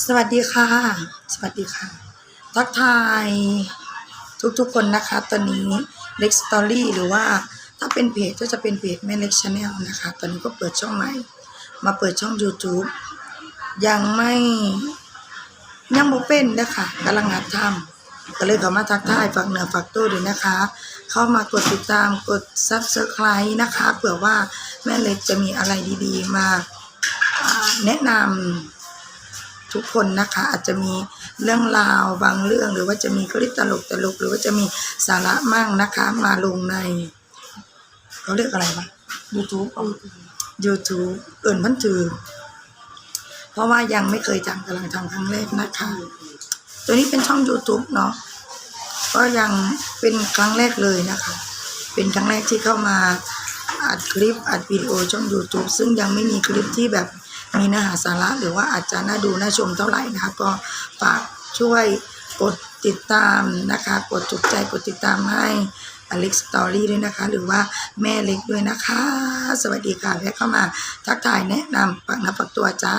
สวัสดีค่ะ สวัสดีค่ะ ทักทายทุกๆคนนะคะ ตอนนี้เล็กสตอรี่หรือว่าถ้าเป็นเพจก็จะเป็นเพจแม่เล็กชาแนลนะคะ ตอนนี้ก็เปิดช่องใหม่ มาเปิดช่อง YouTube ยังไม่ยังบ่เป็นนะคะกำลังหัดทำก็เลยข้ามาทักทายฝากเหนือฝากตัวด้วยนะคะ เข้ามากดติดตามกด Subscribe นะคะเผื่อว่าแม่เล็กจะมีอะไรดีๆ มาแนะนำ ทุกคนนะคะ อาจจะมีเรื่องราวบางเรื่อง หรือว่าจะมีคลิปตลกตลกหรือว่าจะมีสาระมั่งนะคะ มาลงในเขาเรียกอะไรวะ YouTube อ๋อ YouTube เอิ่นพันถือ เพราะว่ายังไม่เคยทำกำลังทำครั้งแรกนะคะ ตัวนี้เป็นช่อง YouTube เนาะก็ยังเป็นครั้งแรกเลยนะคะ เป็นครั้งแรกที่เข้ามาอัดคลิปอัดวิดีโอช่อง YouTube ซึ่งยังไม่มีคลิปที่แบบ มีเนื้อหาสาระหรือว่าอาจจะน่าดูน่าชมเท่าไหร่นะคะ ก็ฝากช่วยกดติดตามนะคะ กดถูกใจกดติดตามให้อเล็กสตอรี่ด้วยนะคะ หรือว่าแม่เล็กด้วยนะคะ สวัสดีค่ะแวะเข้ามาทักทายแนะนำปักนับปักตัวจ้า